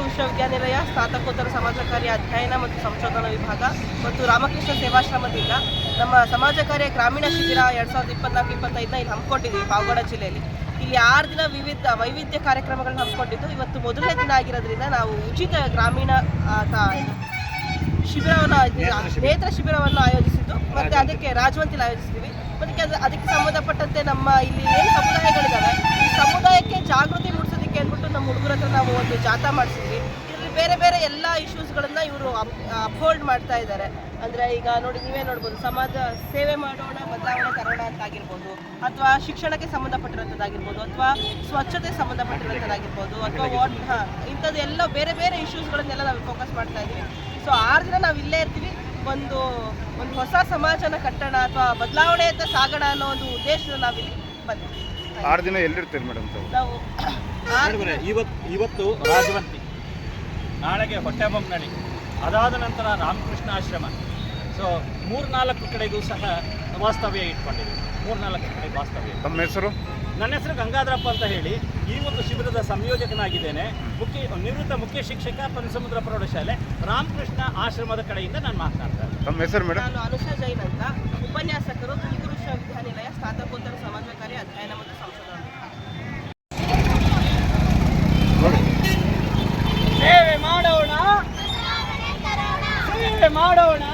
ವಿಶ್ವವಿದ್ಯಾನಿಲಯ ಸ್ನಾತಕೋತ್ತರ ಸಮಾಜ ಕಾರ್ಯ ಅಧ್ಯಯನ ಮತ್ತು ಸಂಶೋಧನಾ ವಿಭಾಗ ಮತ್ತು ರಾಮಕೃಷ್ಣ ಸೇವಾಶ್ರಮದಿಂದ ನಮ್ಮ ಸಮಾಜ ಕಾರ್ಯ ಗ್ರಾಮೀಣ ಶಿಬಿರ ಎರಡು ಸಾವಿರದ ಇಪ್ಪತ್ನಾಲ್ಕು ಇಪ್ಪತ್ತೈದನ್ನ ಇಲ್ಲಿ ಹಮ್ಮಿಕೊಂಡಿದ್ದೀವಿ ಪಾವಗಡ ಜಿಲ್ಲೆಯಲ್ಲಿ. ಇಲ್ಲಿ ಆರು ದಿನ ವಿವಿಧ ವೈವಿಧ್ಯ ಕಾರ್ಯಕ್ರಮಗಳನ್ನ ಹಮ್ಮಿಕೊಂಡಿದ್ದು ಇವತ್ತು ಮೊದಲನೇ ದಿನ ಆಗಿರೋದ್ರಿಂದ ನಾವು ಉಚಿತ ಗ್ರಾಮೀಣ ಶಿಬಿರವನ್ನು ನೇತ್ರ ಶಿಬಿರವನ್ನು ಆಯೋಜಿಸಿದ್ದು. ಮತ್ತೆ ಅದಕ್ಕೆ ರಾಜವಂತಿಲಿ ಆಯೋಜಿಸಿದ್ದೀವಿ ಮತ್ತೆ ಅದು- ಅದಕ್ಕೆ ಸಂಬಂಧಪಟ್ಟಂತೆ ನಮ್ಮ ಇಲ್ಲಿ ಏನು ಸಮುದಾಯಗಳಿದ್ದಾವೆ ಈ ಸಮುದಾಯಕ್ಕೆ ಜಾಗೃತಿ ಮೂಡಿಸೋದಕ್ಕೆ ಅಂದ್ಬಿಟ್ಟು ನಮ್ಮ ಹುಡುಗರ ಹತ್ರ ನಾವು ಒಂದು ಜಾಥಾ ಮಾಡಿಸಿದ್ವಿ. ಇಲ್ಲಿ ಬೇರೆ ಬೇರೆ ಎಲ್ಲ ಇಶ್ಯೂಸ್ಗಳನ್ನ ಇವರು ಅಪ್ಹೋಲ್ಡ್ ಮಾಡ್ತಾ ಇದ್ದಾರೆ. ಅಂದ್ರೆ ಈಗ ನೋಡಿ ನೀವೇ ನೋಡ್ಬೋದು ಸಮಾಜ ಸೇವೆ ಮಾಡೋಣ ಬದಲಾವಣೆ ತರೋಣ ಅಂತ ಆಗಿರ್ಬೋದು ಅಥವಾ ಶಿಕ್ಷಣಕ್ಕೆ ಸಂಬಂಧಪಟ್ಟಿರೋಂಥದ್ದಾಗಿರ್ಬೋದು ಅಥವಾ ಸ್ವಚ್ಛತೆ ಸಂಬಂಧಪಟ್ಟಿರೋಂಥದ್ದಾಗಿರ್ಬೋದು ಅಥವಾ ವಾಟ್ ಹಾಂ ಇಂಥದ್ದು ಎಲ್ಲ ಬೇರೆ ಬೇರೆ ಇಶ್ಯೂಸ್ಗಳನ್ನೆಲ್ಲ ನಾವು ಫೋಕಸ್ ಮಾಡ್ತಾ ಇದ್ದೀವಿ. ಸೊ ಆರು ದಿನ ನಾವು ಇಲ್ಲೇ ಇರ್ತೀವಿ. ಒಂದು ಒಂದು ಹೊಸ ಸಮಾಜನ ಕಟ್ಟೋಣ ಅಥವಾ ಬದಲಾವಣೆಯತ್ತ ಸಾಗೋಣ ಅನ್ನೋ ಒಂದು ಉದ್ದೇಶದ ನಾವಿಲ್ಲಿ ಬಂದಿದ್ದೀವಿ ಆರು ದಿನ ಎಲ್ಲಿರ್ತೀರಿ ಮೇಡಮ್ ತಾವು? ನಾವು ಇವತ್ತು ಇವತ್ತು ರಾಜವಂತಿ. ನಾಳೆಗೆ ಹೊಟ್ಟೆಬೊಮ್ಮನಳ್ಳಿ ಅದಾದ ನಂತರ ರಾಮಕೃಷ್ಣ ಆಶ್ರಮ. ಸೊ ಮೂರ್ನಾಲ್ಕು ಕಡೆಗೂ ಸಹ ವಾಸ್ತವ್ಯ ಇಟ್ಕೊಂಡಿದ್ದೀವಿ. ಮೂರ್ನಾಲ್ಕು ಕಡೆ ವಾಸ್ತವ್ಯ ತಮ್ಮ ಹೆಸರು? ನನ್ನ ಹೆಸರು ಗಂಗಾಧರಪ್ಪ ಅಂತ ಹೇಳಿ. ಈ ಒಂದು ಶಿಬಿರದ ಸಂಯೋಜಕನಾಗಿದ್ದೇನೆ. ಮುಖ್ಯ ನಿವೃತ್ತ ಮುಖ್ಯ ಶಿಕ್ಷಕ ಪನ್ಸಮುದ್ರ ಪ್ರೌಢಶಾಲೆ ರಾಮಕೃಷ್ಣ ಆಶ್ರಮದ ಕಡೆಯಿಂದ ನಾನು ಮಾತನಾಡ್ತಾ ಇದ್ದೇನೆ ತಮ್ಮ ಹೆಸರು ಮೇಡಮ್ ನಾನು ಅನುಷಾ ಜೈನ್ ಅಂತ. மாடோட